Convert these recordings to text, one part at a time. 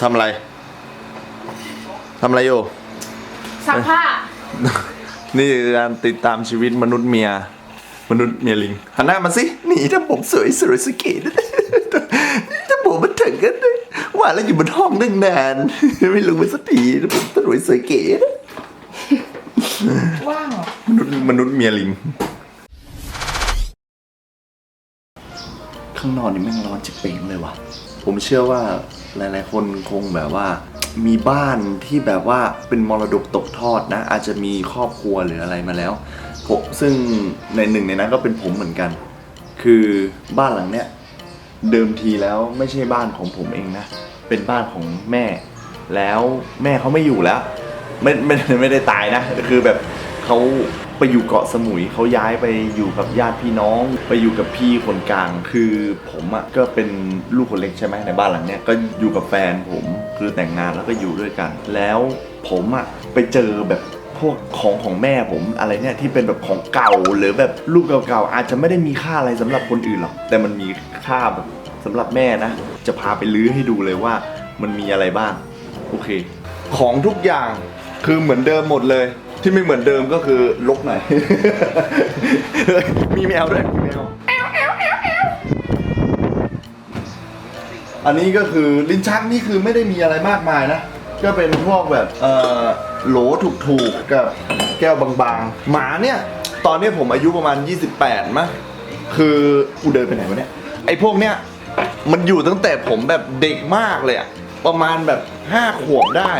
ทำอะไรทำอะไรอยู่ซักผ้า นี่คือการติดตามชีวิตมนุษย์เมีย มนุษย์เมียลิงหันหน้ามาสินี่ถ้าผมสวยสวยสเกตถ้าผมมันถึงกันเลยว่าแล้วอยู่บนห้องนึ่งนาน ไม่ลงไปสักทีถ้าผมสวยสวยเก๋ว่างเหรอมนุษย์มนุษย์เมียลิงข้างนอกนี่แม่งร้อนจิบเป่งเลยว่ะ ผมเชื่อว่า หลายๆ คนคงแบบว่า มีบ้านที่แบบว่าเป็นมรดกตกทอดนะ อาจจะมีครอบครัวหรืออะไรมาแล้วผมซึ่งในหนึ่งในนั้นก็เป็นผมเหมือนกัน คือบ้านหลังเนี้ยเดิมทีแล้วไม่ใช่บ้านของผมเองนะ เป็นบ้านของแม่ แล้วแม่เขาไม่อยู่แล้ว ไม่ไม่ไม่ได้ตายนะ คือแบบเขา ไปอยู่เกาะสมุยเขาย้ายไปอยู่กับญาติพี่น้อง ไปอยู่กับพี่คนกลาง คือผมอะ่ะก็เป็นลูกคนเล็กใช่ไหมในบ้านหลังเนี้ยก็อยู่กับแฟนผมคือแต่งงานแล้วก็อยู่ด้วยกัน แล้วผมอะ่ะไปเจอแบบพวกของของแม่ผมอะไรเนี่ยที่เป็นแบบของเก่าหรือแบบลูกเก่าๆอาจจะไม่ได้มีค่าอะไรสำหรับคนอื่นหรอกแต่มันมีค่าแบบสำหรับแม่นะ จะพาไปลื้อให้ดูเลยว่ามันมีอะไรบ้าง โอเค ของทุกอย่างคือเหมือนเดิมหมดเลย ที่ไม่เหมือนเดิมก็คือลกหน่อยเฮ้ยมีแมวด้วยมีแมว อันนี้ก็คือลิ้นชักนี่คือไม่ได้มีอะไรมากมายนะ ก็เป็นพวกแบบเอ่อโหลถูกๆกับแก้วบางๆ หมาเนี่ย ตอนนี้ผมอายุประมาณ 28มั้งคือกูเดินไปไหนวะเนี่ย ไอ้พวกเนี้ยมันอยู่ตั้งแต่ผมแบบเด็กมากเลยอะประมาณแบบห้าขวบได้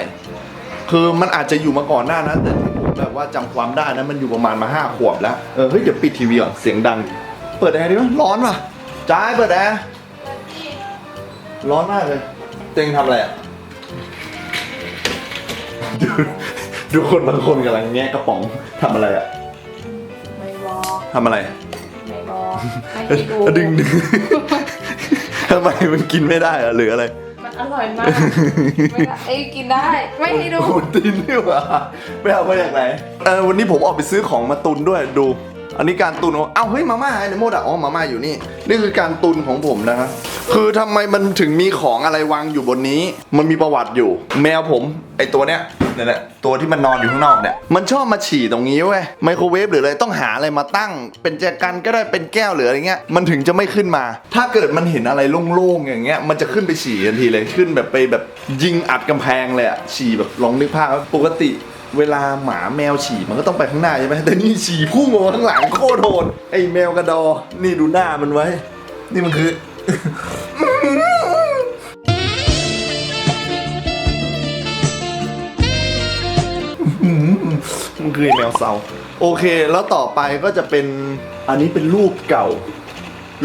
คือมันอาจจะอยู่มาก่อนหน้านั้นแต่ที่ผมแบบว่าจำความได้นะมันอยู่ประมาณมาห้าขวบแล้วเออเฮ้ยเดี๋ยวปิดทีวีก่อนเสียงดัง เปิดแอร์ดิวะร้อนว่ะจ้ายเปิดแอร์ร้อนมากเลยเต็งทำอะไรอะดูดูคนบางคนกำลังแงะกระป๋องทำอะไรอะไม่บอกทำอะไร ไม่บอกไม่ให้ดูดึงดึง ทำไมมันกินไม่ได้อะหรืออะไรมัน อร่อยมากไม่ได้เอ้ยกินได้ ไม่ให้ดู โอ้ตีนนี่หว่าไปเอามาจากไหนเออวันนี้ผมออกไปซื้อของมาตุนด้วยดู อันนี้การตุนของเอ้าเฮ้ยมาม่าไอ้ในโมดอะอ๋อมาม่าอยู่นี่ นี่คือการตุนของผมนะฮะคือทำไมมันถึงมีของอะไรวางอยู่บนนี้ มันมีประวัติอยู่ แมวผม ไอตัวเนี้ยเนี่ยแหละตัวที่มันนอนอยู่ข้างนอกเนี่ยมันชอบมาฉี่ตรงนี้เว้ยไมโครเวฟหรืออะไรต้องหาอะไรมาตั้ง เป็นแจกันก็ได้เป็นแก้วหรืออะไรเงี้ยมันถึงจะไม่ขึ้นมา ถ้าเกิดมันเห็นอะไรโล่งๆอย่างเงี้ยมันจะขึ้นไปฉี่ทันทีเลยขึ้นแบบไปแบบยิงอัดกำแพงเลยอะฉี่แบบลองนึกภาพปกติ เวลาหมาแมวฉี่มันก็ต้องไปข้างหน้าใช่ไหมแต่นี่ฉี่พุ่งออกมาข้างหลังโคตรโหดไอ้แมวกระดอ นี่ดูหน้ามันไว้ นี่มันคือ มันคือไอ้แมวเซาโอเค แล้วต่อไปก็จะเป็นอันนี้เป็นรูปเก่า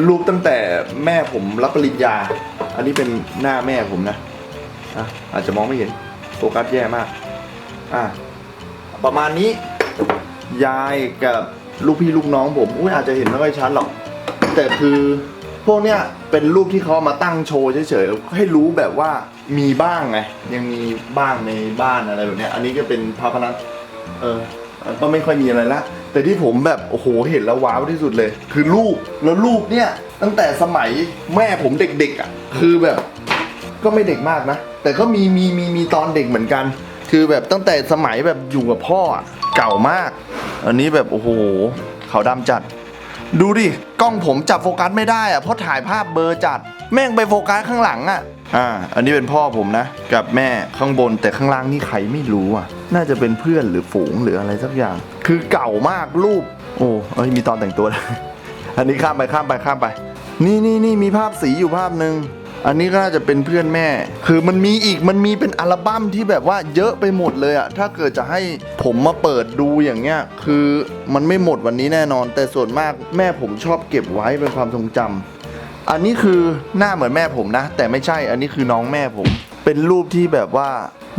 รูปตั้งแต่แม่ผมรับปริญญา อันนี้เป็นหน้าแม่ผมนะอะอาจจะมองไม่เห็นโฟกัสแย่มาก อะ ประมาณนี้ ยายกับลูกพี่ลูกน้องผมอุ้ยอาจจะเห็นไม่ค่อยชัดหรอก แต่คือพวกเนี้ยเป็นรูปที่เขามาตั้งโชว์เฉยๆ ให้รู้แบบว่ามีบ้างไง ยังมีบ้างในบ้านอะไรแบบเนี้ย อันนี้ก็เป็นพระพนักเออก็ไม่ค่อยมีอะไรละ แต่ที่ผมแบบโอ้โหเห็นแล้วว้าวที่สุดเลย คือรูปแล้วรูปเนี่ยตั้งแต่สมัยแม่ผมเด็กๆอะคือแบบ ก็ไม่เด็กมากนะ แต่ก็มีมีมีมีตอนเด็กเหมือนกัน คือแบบตั้งแต่สมัยแบบอยู่กับพ่ออะเก่ามาก อันนี้แบบโอ้โหเขาวดำจัด ดูดิ กล้องผมจับโฟกัสไม่ได้อะเพราะถ่ายภาพเบลอร์จัด แม่งไปโฟกัสข้างหลังอะอ่า อันนี้เป็นพ่อผมนะ กับแม่ข้างบนแต่ข้างล่างนี่ใครไม่รู้อะ น่าจะเป็นเพื่อนหรือฝูงหรืออะไรสักอย่าง คือเก่ามากรูป โอ้เอ้ยมีตอนแต่งตัวด้วย อันนี้ข้ามไปข้ามไปข้ามไป นี่นี่นี่มีภาพสีอยู่ภาพหนึ่ง อันนี้ก็น่าจะเป็นเพื่อนแม่ คือมันมีอีกมันมีเป็นอัลบั้มที่แบบว่าเยอะไปหมดเลยอะถ้าเกิดจะให้ผมมาเปิดดูอย่างเงี้ย คือมันไม่หมดวันนี้แน่นอน แต่ส่วนมากแม่ผมชอบเก็บไว้เป็นความทรงจำอันนี้คือหน้าเหมือนแม่ผมนะ แต่ไม่ใช่อันนี้คือน้องแม่ผม เป็นรูปที่แบบว่า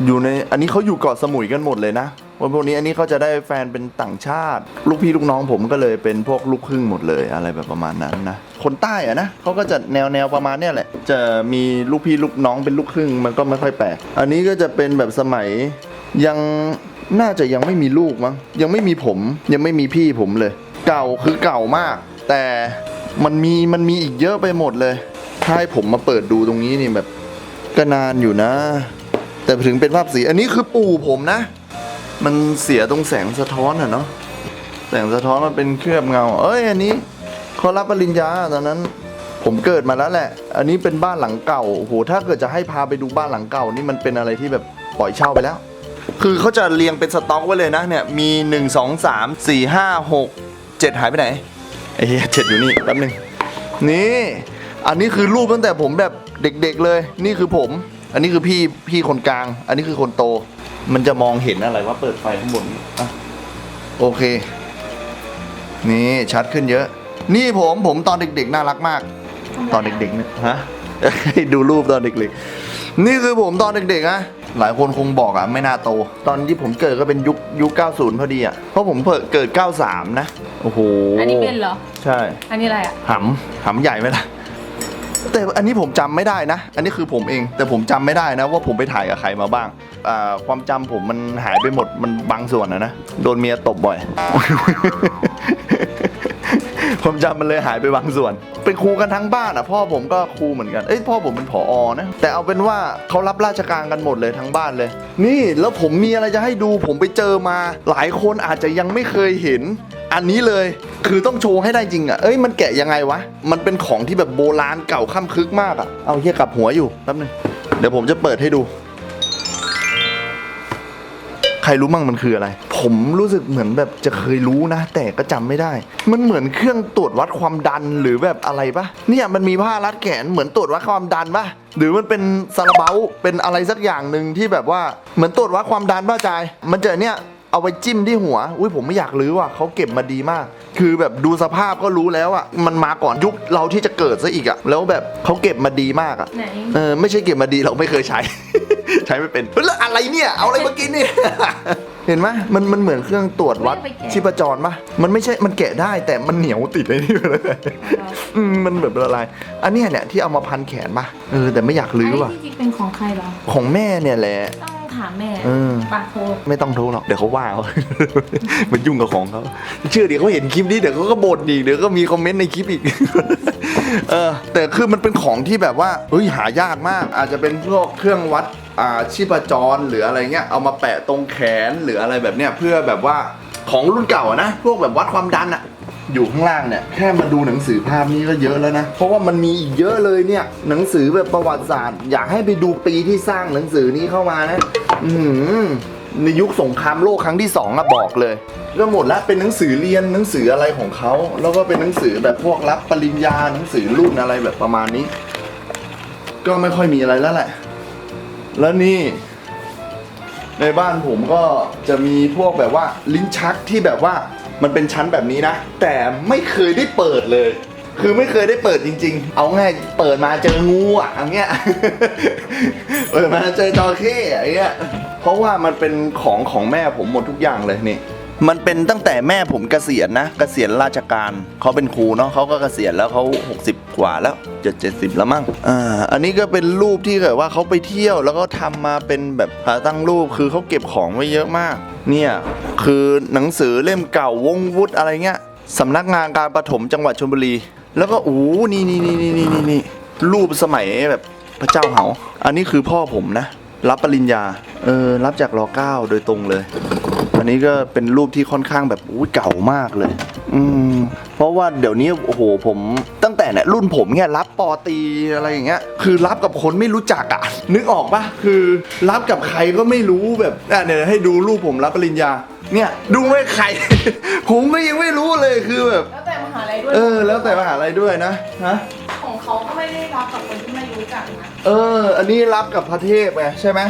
อยู่ในอันนี้เขาอยู่เกาะสมุยกันหมดเลยนะ วันพวกนี้อันนี้เขาจะได้แฟนเป็นต่างชาติ ลูกพี่ลูกน้องผมก็เลยเป็นพวกลูกครึ่งหมดเลยอะไรแบบประมาณนั้นนะคนใต้อะนะเขาก็จะแนวแนวประมาณเนี้ยแหละ จะมีลูกพี่ลูกน้องเป็นลูกครึ่งมันก็ไม่ค่อยแปลกอันนี้ก็จะเป็นแบบสมัยยังน่าจะยังไม่มีลูกมั้งยังไม่มีผมยังไม่มีพี่ผมเลย เก่าคือเก่ามาก แต่มันมีมันมีอีกเยอะไปหมดเลยถ้าให้ผมมาเปิดดูตรงนี้นี่แบบก็นานอยู่นะ แต่ถึงเป็นภาพสีอันนี้คือปู่ผมนะ มันเสียตรงแสงสะท้อนอะเนาะแสงสะท้อนมันเป็นเคลือบเงา เอ้ย อันนี้เขารับปริญญาตอนนั้น ผมเกิดมาแล้วแหละ อันนี้เป็นบ้านหลังเก่าโอ้โหถ้าเกิดจะให้พาไปดูบ้านหลังเก่านี่มันเป็นอะไรที่แบบปล่อยเช่าไปแล้ว คือเขาจะเรียงเป็นสต็อกไว้เลยนะเนี่ยมี 1 2 3 4 5 6 7 หายไปไหนไอ้เหี้ยเจ็ดอยู่นี่แป๊บหนึงนี่ อันนี้คือรูปตั้งแต่ผมแบบเด็กๆเลย นี่คือผม อันนี้คือพี่พี่คนกลาง อันนี้คือคนโต มันจะมองเห็นอะไรว่าเปิดไฟข้างบนอะโอเค นี่ชัดขึ้นเยอะ นี่ผมผมตอนเด็กๆ น่ารักมาก ตอนเด็กๆเนี่ยฮะ ดูรูปตอนเด็กๆ นี่คือผมตอนเด็กๆนะหลายคนคงบอกอะไม่น่าโต ตอนที่ผมเกิดก็เป็นยุคยุค 90 พอดีอะ เพราะผมเพิ่งเกิด 93 นะ โอ้โห อันนี้เป็นเหรอ ใช่ อันนี้อะไรอะหำหำใหญ่ไหมล่ะ แต่อันนี้ผมจำไม่ได้นะ อันนี้คือผมเอง แต่ผมจำไม่ได้นะว่าผมไปถ่ายกับใครมาบ้างอ่าความจำผมมันหายไปหมด มันบางส่วนนะนะ โดนเมียตบบ่อย ความจำมันเลยหายไปบางส่วน เป็นครูกันทั้งบ้านอะ พ่อผมก็ครูเหมือนกัน เอ้ยพ่อผมเป็นผออนะแต่เอาเป็นว่าเขารับราชการกันหมดเลยทั้งบ้านเลย นี่แล้วผมมีอะไรจะให้ดูผมไปเจอมา หลายคนอาจจะยังไม่เคยเห็น อันนี้เลยคือต้องโชว์ให้ได้จริงอะ เอ้ยมันแกะยังไงวะ มันเป็นของที่แบบโบราณเก่าค่ำคึกมากอะ เอาเฮียกลับหัวอยู่แป๊บนึงเดี๋ยวผมจะเปิดให้ดู ใครรู้มั่งมันคืออะไร ผมรู้สึกเหมือนแบบจะเคยรู้นะ แต่ก็จำไม่ได้ มันเหมือนเครื่องตรวจวัดความดันหรือแบบอะไรปะเนี่ยมันมีผ้ารัดแขนเหมือนตรวจวัดความดันปะหรือมันเป็นซาลาเบาเป็นอะไรสักอย่างหนึ่งที่แบบว่าเหมือนตรวจวัดความดันป้าจาย มันจะเนี่ยเอาไปจิ้มที่หัว อุ้ยผมไม่อยากรื้อว่ะเขาเก็บมาดีมาก คือแบบดูสภาพก็รู้แล้วอะ มันมาก่อนยุคเราที่จะเกิดซะอีกอะ แล้วแบบเขาเก็บมาดีมากอะไหนเออไม่ใช่เก็บมาดีเราไม่เคยใช้ ใช้ไม่เป็นเฮ้ยแล้วอะไรเนี่ยเอาอะไรมากินเนี่ย เห็นไหมมันมันเหมือนเครื่องตรวจวัดชีพจรปะมันไม่ใช่มันแกะได้แต่มันเหนียวติดไอ้นี่ไปเลยอืมมันแบบละลาย อันเนี้ยเนี่ยที่เอามาพันแขนปะเออแต่ไม่อยากอันลื้อนี้ว่ะจริงๆเป็นของใครเหรอ ของแม่เนี่ยแหละ ต้องถามแม่เออ ปากโทรไม่ต้องโทรหรอกเดี๋ยวเขาว่าเอา มันยุ่งกับของเขาเชื่อเดี๋ยวเขาเห็นคลิปนี้เดี๋ยวเขาก็บ่นอีกเดี๋ยวก็มีคอมเมนต์ในคลิปอีก เออแต่คือมันเป็นของที่แบบว่าเฮ้ยหายากมาก อาจจะเป็นพวกเครื่องวัดอ่า ชีพจรหรืออะไรเงี้ยเอามาแปะตรงแขนหรืออะไรแบบเนี้ยเพื่อแบบว่าของรุ่นเก่าอะนะพวกแบบวัดความดันอะอยู่ข้างล่างเนี่ยแค่มาดูหนังสือภาพนี้ก็เยอะแล้วนะ เพราะว่ามันมีอีกเยอะเลยเนี่ย หนังสือแบบประวัติศาสตร์ อยากให้ไปดูปีที่สร้างหนังสือนี้เข้ามานะ อืในยุคสงครามโลกครั้งที่สองอะบอกเลยก็หมดแล้วเป็นหนังสือเรียนหนังสืออะไรของเขา แล้วก็เป็นหนังสือแบบพวกรับปริญญาหนังสือรุ่นอะไรแบบประมาณนี้ ก็ไม่ค่อยมีอะไรแล้วแหละ แล้วนี่ ในบ้านผมก็จะมีพวกแบบว่าลิ้นชักที่แบบว่ามันเป็นชั้นแบบนี้นะ แต่ไม่เคยได้เปิดเลย คือไม่เคยได้เปิดจริง ๆ เอาง่ายเปิดมาเจองูอะอย่างเงี้ยเปิดมาเจอจอเข้อย่างเงี้ยเพราะว่ามันเป็นของของแม่ผมหมดทุกอย่างเลยนี่ มันเป็นตั้งแต่แม่ผมเกษียณนะเกษียณราชการเขาเป็นครูเนาะเขาก็เกษียณแล้วเขา60 กว่าแล้วจะ70 แล้วมั้งอ่าอันนี้ก็เป็นรูปที่แบบว่าเขาไปเที่ยวแล้วก็ทำมาเป็นแบบหาตั้งรูปคือเขาเก็บของไว้เยอะมาก เนี่ยคือหนังสือเล่มเก่าวงวุฒิอะไรเงี้ยสำนักงานการประถมจังหวัดชลบุรี แล้วก็โอ้นี่นี่นี่นี่นี่นี่รูปสมัยแบบพระเจ้าเหา อันนี้คือพ่อผมนะ รับปริญญา เออ รับจากรอเก้าโดยตรงเลย นนี้ก็เป็นรูปที่ค่อนข้างแบบอุ้ยเก่ามากเลย อืมเพราะว่าเดี๋ยวนี้โอ้โหผมตั้งแต่เนี่ยรุ่นผมเนี่ยรับปอตรีอะไรอย่างเงี้ย คือรับกับคนไม่รู้จักอะนึกออกปะคือรับกับใครก็ไม่รู้แบบอะเดี๋ยวให้ดูรูปผมรับปริญญา เนี่ยดูไม่ใคร ผมก็ยังไม่รู้เลยคือแบบ แล้วแต่มหาลัยด้วยเออ แล้วแต่มหาลัยด้วยนะฮะของเขาก็ไม่ได้รับกับคนที่ไม่รู้จักนะ เออ อันนี้รับกับพระเทพไงใช่ไหม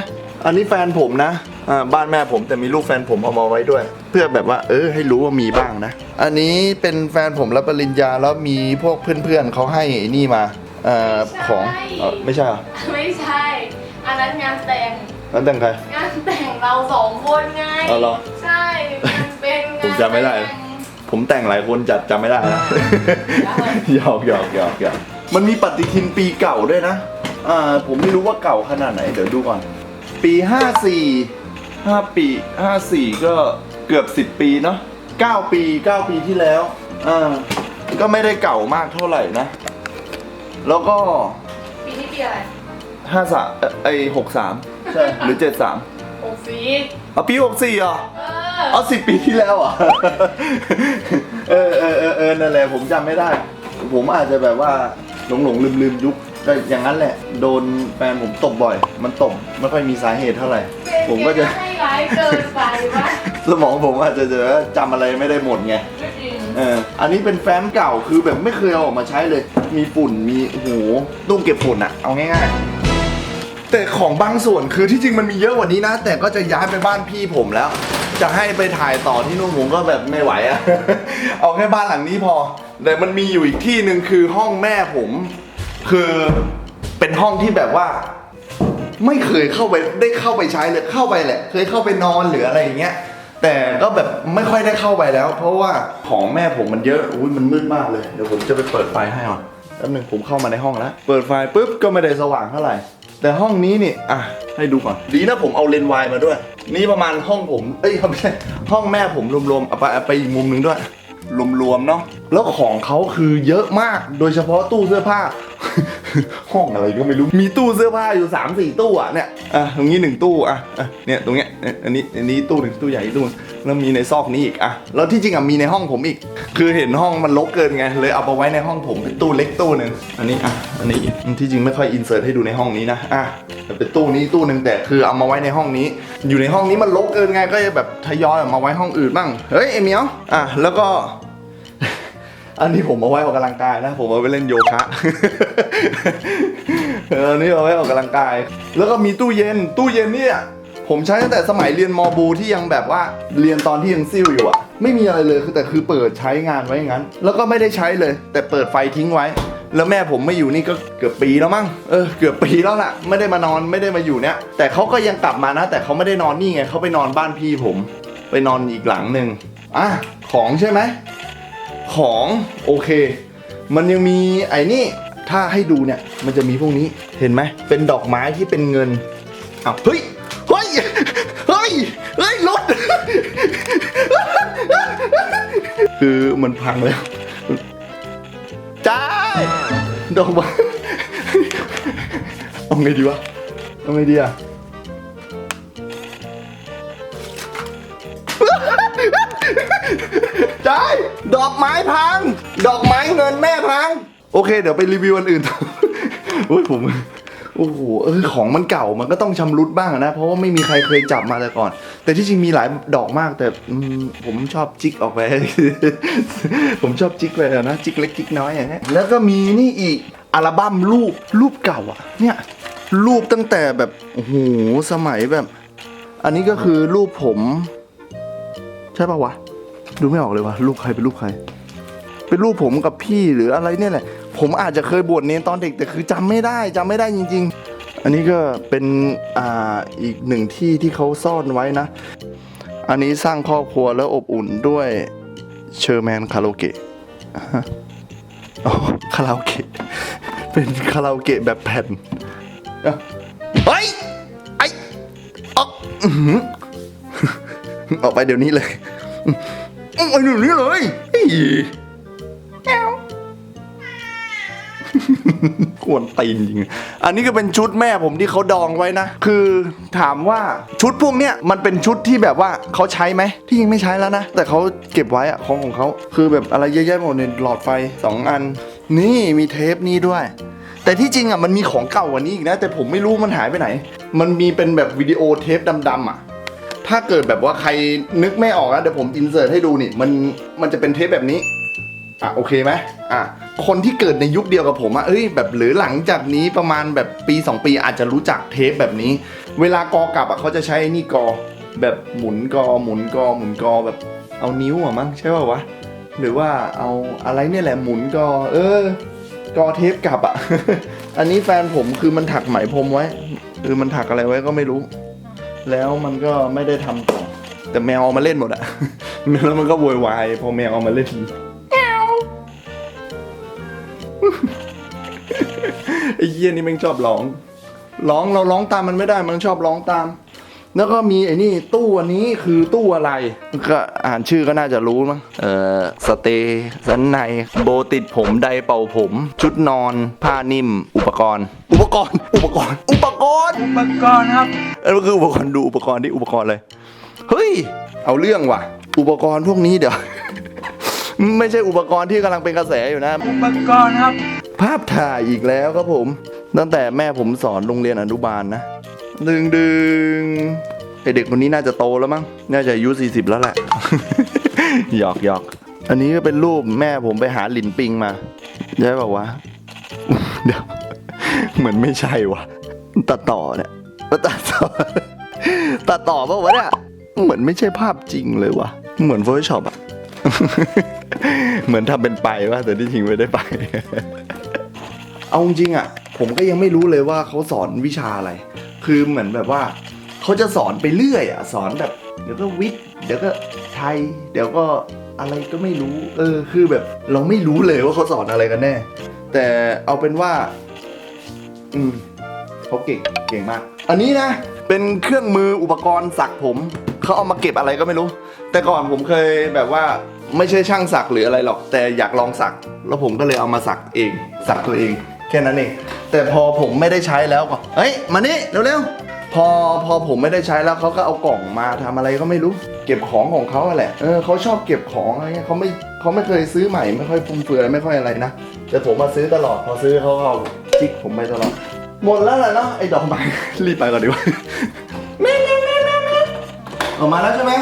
อันนี้แฟนผมนะอ่าบ้านแม่ผมแต่มีรูปแฟนผมเอามาไว้ด้วย เพื่อแบบว่า เออให้รู้ว่ามีบ้างนะ อันนี้เป็นแฟนผมรับปริญญาแล้วมีพวกเพื่อนๆเขาให้ไอ้นี่มาเอ่อของเอ่อไม่ใช่เหรอไม่ใช่ อันนั้นงานแต่ง แล้วแต่งใคร งานแต่งเราสองคนไงอ๋อเหรอใช่มันเป็นงานผมจำไม่ได้ แต่งผมแต่งหลายคนจัดจำไม่ได้นะ หยอกหยอกหยอกหยอกมันมีปฏิทินปีเก่าด้วยนะ อ่า ผมไม่รู้ว่าเก่าขนาดไหน เดี๋ยวดูก่อน ปี 54 5 ปี 54 ก็เกือบ 10 ปีเนาะ9 ปี 9 ปีที่แล้วอ่าก็ไม่ได้เก่ามากเท่าไหร่นะ แล้วก็ ปีนี้ปีอะไรห้าสามไอหกสามใช่หรือเจ็ดสามโอ้ฟีอ๋อปีหกสี่อะเอออ๋อสิบปีที่แล้วอะ เออเออเออเออนั่นแหละผมจำไม่ได้ ผมอาจจะแบบว่าหลงหลงลืมลืมยุค ก็อย่างนั้นแหละ โดนแฟนผมตบบ่อย มันตบไม่ค่อยมีสาเหตุเท่าไหร่ ผมก็จะให้ร้ายเกินไปวะสมองผมอาจจะจะจำอะไรไม่ได้หมดไงไม่จริงเอออันนี้เป็นแฟ้มเก่าคือแบบไม่เคยเอาออกมาใช้เลย มีฝุ่นมีโอ้โหตู้เก็บฝุ่นอะเอาง่ายๆแต่ของบางส่วนคือที่จริงมันมีเยอะกว่านี้นะ แต่ก็จะย้ายไปบ้านพี่ผมแล้ว จะให้ไปถ่ายต่อที่นู่นผมก็แบบไม่ไหวอะเอาแค่บ้านหลังนี้พอ แต่มันมีอยู่อีกที่หนึ่งคือห้องแม่ผม คือเป็นห้องที่แบบว่า ไม่เคยเข้าไปได้เข้าไปใช้เลยเข้าไปแหละ เคยเข้าไปนอนหรืออะไรอย่างเงี้ย แต่ก็แบบไม่ค่อยได้เข้าไปแล้ว เพราะว่าของแม่ผมมันเยอะอุ้ยมันมืดมากเลยเดี๋ยวผมจะไปเปิดไฟให้อะแป๊บหนึงผมเข้ามาในห้องแล้วเปิดไฟปุ๊บก็ไม่ได้สว่างเท่าไหร่ แต่ห้องนี้นี่อะให้ดูก่อนดีนะผมเอาเลนส์วายมาด้วย นี่ประมาณห้องผมเอ้ยไม่ใช่ห้องแม่ผมรวมๆเอาไปเอาไปอีกมุมหนึงด้วยรวมๆเนาะแล้วของเขาคือเยอะมากโดยเฉพาะตู้เสื้อผ้า ห้องอะไรก็ไม่รู้ มีตู้เสื้อผ้าอยู่3ามสี่ตู้อะเนี่ยอะตรงนี้หนึ่งตู้อะอะเนี่ยตรงเนี้ยอันนี้อันนี้ตู้หนึ่งตู้ใหญ่อีกตู้นึงแล้วมีในซอกนี้อีกอะแล้วที่จริงอะมีในห้องผมอีก คือเห็นห้องมันรกเกินไงเลยเอาไปไว้ในห้องผมเป็นตู้เล็กตู้หนึ่งอันนี้อะอันนี้อีกที่จริงไม่ค่อยอินเสิร์ตให้ดูในห้องนี้นะอะเป็นตู้นี้ตู้หนึ่งแต่คือเอามาไว้ในห้องนี้ อยู่ในห้องนี้มันรกเกินไงก็จะแบบทยอยออกมาไว้ห้องอื่นบ้างเฮ้ยเอเมียวอะแล้วก็ อันนี้ผมเอาไว้ออกกำลังกายนะ ผมเอาไว้เล่นโยคะเอออันนี้เอาไว้ออกกำลังกาย แล้วก็มีตู้เย็น ตู้เย็นเนี่ยผมใช้ตั้งแต่สมัยเรียนมอบูที่ยังแบบว่าเรียนตอนที่ยังซิ่วอยู่อะไม่มีอะไรเลยคือแต่คือเปิดใช้งานไว้อย่างนั้น แล้วก็ไม่ได้ใช้เลย แต่เปิดไฟทิ้งไว้ แล้วแม่ผมไม่อยู่นี่ก็เกือบปีแล้วมั้งเออเกือบปีแล้วล่ะ ไม่ได้มานอนไม่ได้มาอยู่เนี่ยแต่เขาก็ยังกลับมานะ แต่เขาไม่ได้นอนนี่ไงเขาไปนอนบ้านพี่ผม ไปนอนอีกหลังหนึ่งอะของใช่ไหม ของโอเค มันยังมีไอ้นี่ถ้าให้ดูเนี่ยมันจะมีพวกนี้เห็นไหมเป็นดอกไม้ที่เป็นเงินอ้าวเฮ้ยเฮ้ยเฮ้ยเฮ้ยรถคือมันพังแล้วจ้าดอกไม้เอาไงดีวะเอาไงดีอะ ม้พัง ดอกไม้เงินแม่พัง โอเค เดี๋ยวไปรีวิวอันอื่นอโอ้ยผมโอ้โหเออของมันเก่ามันก็ต้องชำรุดบ้างนะ เพราะว่าไม่มีใครเคยจับมาแต่ก่อน แต่ที่จริงมีหลายดอกมาก แต่ผมชอบจิกออกไป ผมชอบจิกไปนะ จิกเล็กจิกน้อยอย่างเงี้ยแล้วก็มีนี่อีกอัลบั้มรูปรูปเก่าอะเนี่ยรูปตั้งแต่แบบโอ้โหสมัยแบบ อันนี้ก็คือรูปผม ใช่ปะวะ ดูไม่ออกเลยว่ารูปใครเป็นรูปใคร เป็นรูปผมกับพี่หรืออะไรเนี่ยแหละ ผมอาจจะเคยบวชเนนตอนเด็กแต่คือจำไม่ได้จำไม่ได้จริง ๆ อันนี้ก็เป็นอ่าอีกหนึ่งที่ที่เขาซ่อนไว้นะ อันนี้สร้างครอบครัวแล้วอบอุ่นด้วยเชอร์แมนคาราโอเกะฮะอ๋อคาราโอเกะเป็นคาราโอเกะแบบแผ่นอะเฮ้ยไอออกออหือออกไปเดี๋ยวนี้เลยออกไปเดี๋ยวนี้เลย ควรตีนจริง อันนี้ก็เป็นชุดแม่ผมที่เขาดองไว้นะ คือถามว่าชุดพวกเนี้ยมันเป็นชุดที่แบบว่าเขาใช้ไหม ที่ยังไม่ใช้แล้วนะ แต่เขาเก็บไว้อะของของเขาคือแบบอะไรเยอะแยะหมดในหลอดไฟ 2 อัน นี่มีเทปนี้ด้วย แต่ที่จริงอะมันมีของเก่ากว่านี้อีกนะ แต่ผมไม่รู้มันหายไปไหน มันมีเป็นแบบวิดีโอเทปดำๆอะถ้าเกิดแบบว่าใครนึกไม่ออกนะเดี๋ยวผมอินเสิร์ตให้ดูนี่มันมันจะเป็นเทปแบบนี้ อะโอเคไหมอะคนที่เกิดในยุคเดียวกับผมอะเอ้ยแบบหรือหลังจากนี้ประมาณแบบปี 2 ปีอาจจะรู้จักเทปแบบนี้ เวลากอกลับอะเขาจะใช้นี่กอแบบหมุนกอหมุนกอหมุนกอแบบเอานิ้วอะมั้งใช่ป่าวะหรือว่าเอาอะไรเนี่ยแหละหมุนกอ เออกอเทปกลับอะ อันนี้แฟนผมคือมันถักไหมพรมไว้คือมันถักอะไรไว้ก็ไม่รู้ แล้วมันก็ไม่ได้ทำต่อแต่แมวเอามาเล่นหมดอะ แล้วมันก็โวยวายพอแมวเอามาเล่น ไอ้เยี่ยนี่แม่งชอบร้อง ร้องเราร้องตามมันไม่ได้มันชอบร้องตาม แล้วก็มีไอ้นี่ตู้อันนี้คือตู้อะไร ก็อ่านชื่อก็น่าจะรู้มั้งเอ่อสเตย์สันในโบติดผมไดเป่าผม ชุดนอน ผ้านิ่ม อุปกรณ์ อุปกรณ์ อุปกรณ์ อุปกรณ์อุปกรณ์ครับเออมันคืออุปกรณ์ดูอุปกรณ์ที่อุปกรณ์เลยเฮ้ย เอาเรื่องว่ะ อุปกรณ์พวกนี้เดี๋ยว ไม่ใช่อุปกรณ์ที่กำลังเป็นกระแสอยู่นะ อุปกรณ์ครับ ภาพถ่ายอีกแล้วครับผม ตั้งแต่แม่ผมสอนโรงเรียนอนุบาลนะดึงดึงไอเด็กคนนี้น่าจะโตแล้วมั้งน่าจะอายุ40 แล้วแหละ หยอกหยอกอันนี้ก็เป็นรูปแม่ผมไปหาหลินปิงมาใช่ป่าวะเดี๋ยวเหมือนไม่ใช่วะตัดต่อเนี่ยตัดต่อตัดต่อป่าวะเนี่ยเหมือนไม่ใช่ภาพจริงเลยวะเหมือน Photoshop อะ เหมือนทำเป็นไปว่าแต่ที่จริงไม่ได้ไป เอาจริงอะ ผมก็ยังไม่รู้เลยว่าเขาสอนวิชาอะไร คือเหมือนแบบว่าเขาจะสอนไปเรื่อยอะ สอนแบบ เดี๋ยวก็วิทย์เดี๋ยวก็ไทย เดี๋ยวก็อะไรก็ไม่รู้ เออ คือแบบเราไม่รู้เลยว่าเขาสอนอะไรกันแน่ แต่เอาเป็นว่า อืมเขาเก่งเก่งมาก อันนี้นะ เป็นเครื่องมืออุปกรณ์สักผม เขาเอามาเก็บอะไรก็ไม่รู้ แต่ก่อนผมเคยแบบว่า ไม่ใช่ช่างสักหรืออะไรหรอก แต่อยากลองสัก แล้วผมก็เลยเอามาสักเอง สักตัวเอง แค่นั้นเอง แต่พอผมไม่ได้ใช้แล้วก็เฮ้ยมานี่เร็วๆพอพอผมไม่ได้ใช้แล้วเขาก็เอากล่องมาทำอะไรก็ไม่รู้ เก็บของของเขาอะแหละเออเขาชอบเก็บของอะไรเงี้ยเขาไม่เขาไม่เคยซื้อใหม่ไม่ค่อยฟุ่มเฟือยไม่ค่อยอะไรนะแต่ผมมาซื้อตลอดพอซื้อเขาก็เอาจิกผมไปตลอดหมดแล้วแหละเนาะไอ้ดอกไม้รีบไปก่อนดีกว่าออกมาแล้วใช่ไหม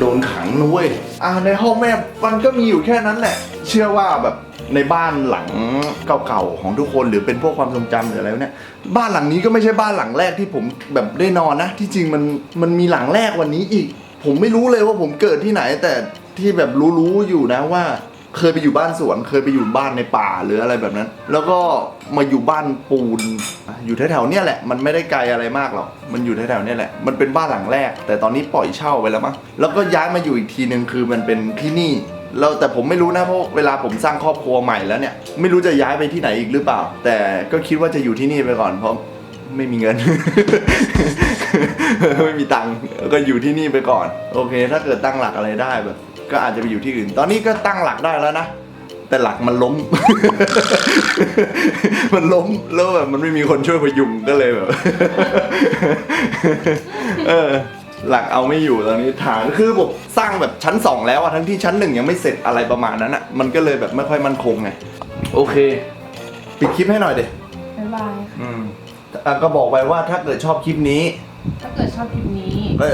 โดนขังนะเว้ยอ่าในห้องแม่มันก็มีอยู่แค่นั้นแหละ เชื่อว่าแบบในบ้านหลังเก่าๆของทุกคนหรือเป็นพวกความทรงจำหรืออะไรเนี่ยบ้านหลังนี้ก็ไม่ใช่บ้านหลังแรกที่ผมแบบได้นอนนะ ที่จริงมันมันมีหลังแรกวันนี้อีก ผมไม่รู้เลยว่าผมเกิดที่ไหนแต่ที่แบบรู้ๆอยู่นะว่า เคยไปอยู่บ้านสวน เคยไปอยู่บ้านในป่าหรืออะไรแบบนั้น แล้วก็มาอยู่บ้านปูน อยู่แถวๆเนี่ยแหละ มันไม่ได้ไกลอะไรมากหรอก มันอยู่แถวๆเนี่ยแหละ มันเป็นบ้านหลังแรก แต่ตอนนี้ปล่อยเช่าไปแล้วมั้ง แล้วก็ย้ายมาอยู่อีกทีหนึ่งคือมันเป็นที่นี่แล้วแต่ผมไม่รู้นะเพราะเวลาผมสร้างครอบครัวใหม่แล้วเนี่ย ไม่รู้จะย้ายไปที่ไหนอีกหรือเปล่า แต่ก็คิดว่าจะอยู่ที่นี่ไปก่อนเพราะไม่มีเงิน ไม่มีตังค์ก็อยู่ที่นี่ไปก่อน โอเค ถ้าเกิดตั้งหลักอะไรได้แบบ ก็อาจจะไปอยู่ที่อื่น ตอนนี้ก็ตั้งหลักได้แล้วนะ แต่หลักมันล้ม มันล้มแล้วแบบมันไม่มีคนช่วยพยุงก็เลยแบบ เออ หลักเอาไม่อยู่ตอนนี้ฐานคือผมสร้างแบบชั้นสองแล้วอะทั้งที่ชั้นหนึ่งยังไม่เสร็จอะไรประมาณนั้นอะมันก็เลยแบบไม่ค่อยมั่นคงไง โอเค ปิดคลิปให้หน่อยเด็บ๊ายบายอืมอะก็บอกไปว่าถ้าเกิดชอบคลิปนี้ ถ้าเกิดชอบคลิปนี้ ก็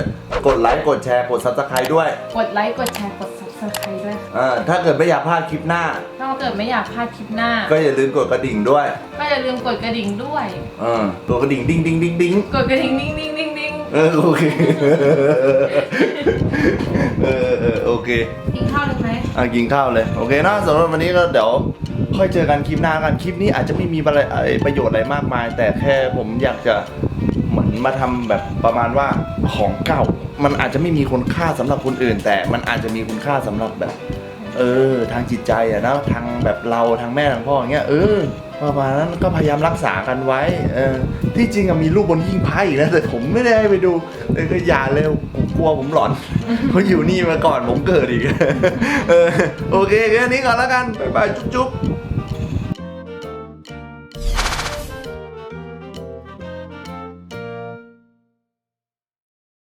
กดไลค์กดแชร์กด subscribe ด้วยกดไลค์กดแชร์กด subscribe ด้วยอ่าถ้าเกิดไม่อยากพลาดคลิปหน้า ถ้าเกิดไม่อยากพลาดคลิปหน้า ก็อย่าลืมกดกระดิ่งด้วยก็อย่าลืมกดกระดิ่งด้วย เออตัวกระดิ่งดิ้งดิ้งดิ้งดิ้งกดกระดิ่งดิ้งดิ้งดิ้งดิ้งเออโอเคเออเออโอเค กินข้าวเลยไหมอะกินข้าวเลยโอเคนะสำหรับวันนี้ก็เดี๋ยวค่อยเจอกันคลิปหน้ากันคลิปนี้อาจจะไม่มีอะไรเอ่อประโยชน์อะไรมากมาย แต่แค่ผมอยากจะ เหมือนมาทำแบบประมาณว่าของเก่า มันอาจจะไม่มีคุณค่าสำหรับคนอื่น แต่มันอาจจะมีคุณค่าสำหรับแบบ เออ ทางจิตใจอะนะทางแบบเราทางแม่ทางพ่ออย่างเงี้ยเออประมาณนั้นก็พยายามรักษากันไว้ เออ ที่จริงอะมีรูปบนหิ้งพระอีกนะแต่ผมไม่ได้ไปดูเลยก็อย่าเลยผมกลัวผมหลอนเขาอยู่นี่มาก่อนผมเกิดอีก เออ โอเคแค่นี้ก่อนแล้วกัน บ๊ายบายจุ๊บ